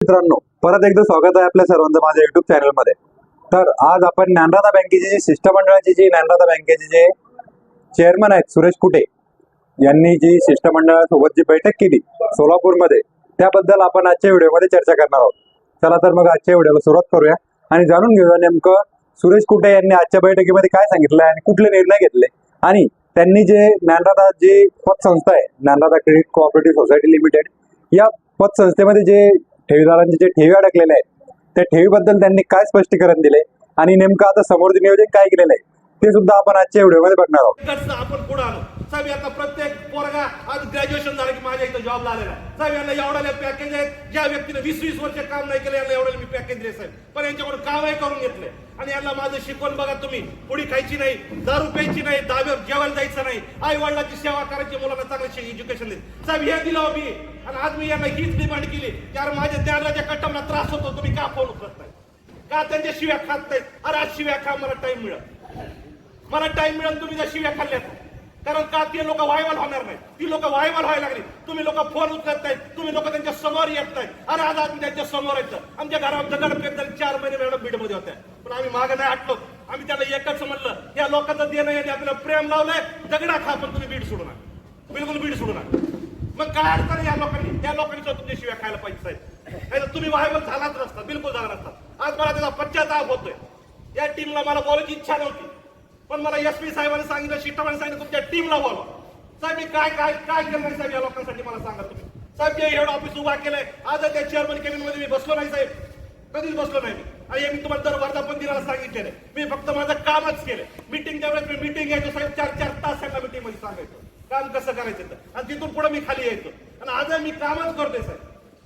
मित्रांनो परत एकदा स्वागत आहे आपल्या सर्वांचं माझ्या युट्यूब चॅनलमध्ये तर आज आपण ज्ञानराधा बँकेची जी शिष्टमंडळाची जी ज्ञानराधा बँकेचे जे चेअरमन आहेत सुरेश कुटे यांनी जी शिष्टमंडळासोबत जी बैठक केली सोलापूरमध्ये त्याबद्दल आपण आजच्या व्हिडिओमध्ये चर्चा करणार आहोत. चला तर मग आजच्या व्हिडिओला सुरुवात करूया आणि जाणून घेऊया नेमकं सुरेश कुटे यांनी आजच्या बैठकीमध्ये काय सांगितलं आणि कुठले निर्णय घेतले. आणि त्यांनी जे ज्ञानराधा जी पतसंस्था आहे Dnyanradha credit cooperative society limited या पतसंस्थेमध्ये जे ठेवीदारांचे जे ठेवी अडकलेले आहेत त्या ठेवीबद्दल त्यांनी काय स्पष्टीकरण दिले? आणि नेमकं आता समोरचे नियोजन काय केलेलं आहे ते सुद्धा आपण आजच्या व्हिडिओमध्ये बघणार आहोत. आपण पुढे आलो? साहेब आता प्रत्येक पोरगा आज ग्रॅज्युएशन झालं की माझ्या इथं जॉबला आलेला आहे. साहेब यांना एवढ्याला पॅकेज आहेत. ज्या व्यक्तीने वीस वीस वर्ष काम नाही केलं यांना एवढ्याला मी पॅकेज दिले साहेब पण यांच्याकडून कामही करून घेतले आणि यांना माझं शिकवण बघा तुम्ही. पुढी खायची नाही दारू प्यायची नाही दाब्यावर जेवायला जायचं नाही. आई वडिलांची सेवा करायची मुलांना चांगलं एज्युकेशन देत. साहेब हे दिलं मी. आणि आज मी यांना हीच डिमांड केली. की अरे माझ्या ज्ञानाच्या कट्टमला त्रास होतो तुम्ही का फोन उचलत नाही का त्यांच्या शिव्या खात नाहीत? अरे आज शिव्या खा मला टाइम मिळत मला टाइम मिळेल तुम्ही त्या शिव्या खाल्ल्यात. कारण का ते लोक व्हायवल होणार नाही ती लोक व्हायवल व्हायला लागली. तुम्ही लोक फोन उचलत नाहीत. तुम्ही लोक त्यांच्यासमोर येत नाही अरे आज आम्ही त्यांच्यासमोर येतं. आमच्या घरावर दगड फेक चार महिने मॅडम बीडमध्ये होत्या. पण आम्ही मागे नाही हटलो. आम्ही त्याला एकच म्हणलं या लोकांचं देणं यांनी आपल्याला प्रेम लावलंय. दगडा खा पण तुम्ही बीड सोडू नका बिलकुल बीड सोडू नका मग काय अडचण आहे या लोकांनी? त्या लोकांनी सुद्धा तुमच्या खायला पाहिजे साहेब. नाही तर तुम्ही व्हायवल झालाच नसता. बिलकुल झाला नसता. आज मला त्याचा पश्चाताप होतोय. या टीमला मला बोलायची इच्छा नव्हती. पण मला एस पी साहेबांनी सांगितलं शिष्टमाने सांगितलं तुमच्या टीमला बोलवा. साहेब मी काय काय काय केलं साहेब या लोकांसाठी मला सांगा तुम्ही. साहेब जे एवढं ऑफिस उभा केलंय आज त्या चेअरमन केबिनमध्ये मी बसलो नाही साहेब. कधीच बसलो नाही मी. आणि हे मी तुम्हाला दर वर्धापन दिनाला सांगितलेलं मी फक्त माझं कामच केलं मीटिंगच्या वेळेस मी मीटिंग घ्यायचो साहेब चार चार तास त्यांना मिटिंगमध्ये सांगायचो. काम कसं करायचं तर आणि तिथून पुढे मी खाली यायचो. आणि आज मी कामच करतोय साहेब.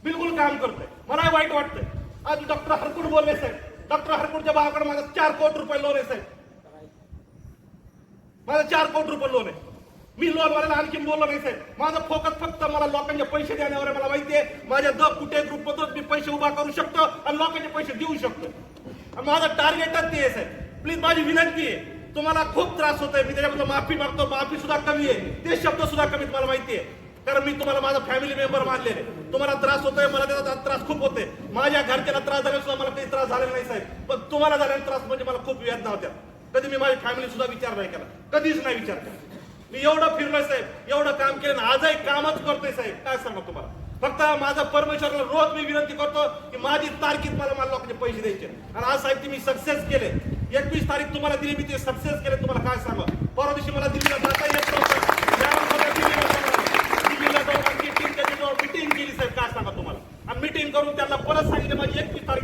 बिलकुल काम करतोय. मला वाईट वाटतंय. आज डॉक्टर हरकुट बोलले साहेब. डॉक्टर हरकूटच्या भावाकडे माझं चार कोटी रुपये लोन आहे साहेब. माझं चार कोटी रुपये लोन आहे. मी लोन वाल्याला आणखी बोललो नाही साहेब. माझं फोकस फक्त मला लोकांचे पैसे देण्यावर आहे. मला माहिती आहे. माझ्या द कुठे ग्रुप मधून मी पैसे उभा करू शकतो आणि लोकांचे पैसे देऊ शकतो. आणि माझं टार्गेटच ते आहे साहेब. प्लीज माझी विनंती आहे. तुम्हाला खूप त्रास होतोय. मी त्याच्याबद्दल माफी मागतो. माफी सुद्धा कमी आहे. ते शब्द सुद्धा कमी मला माहिती आहे. कारण मी तुम्हाला माझा फॅमिली मेंबर मानलेले तुम्हाला त्रास होतोय मला त्याचा त्रास खूप होते माझ्या घरच्याला त्रास झाला सुद्धा मला काही त्रास झालेला नाही साहेब. पण तुम्हाला झालेला त्रास म्हणजे मला खूप वेदना होत्या. कधी मी माझी फॅमिली सुद्धा विचार नाही केला. कधीच नाही विचार केला. मी एवढं फिरलोय साहेब एवढं काम केलं आणि आजही कामच करतोय साहेब. काय सांगा तुम्हाला? फक्त माझा परमेश्वरला रोज मी विनंती करतो की माझी तारखेत मला मला लोकांचे पैसे द्यायचे. आणि आज साहेब ते मी सक्सेस केले. एकवीस तारीख तुम्हाला दिली मी ते सक्सेस केले. तुम्हाला काय सांगा? परवा दिवशी मला दिल्लीला जाता येत नव्हतं. दिल्लीला जाऊन- आणखी मीटिंग केली साहेब. काय सांगा तुम्हाला? आणि मीटिंग करून त्यांना परत सांगितलं माझी एकवीस तारीख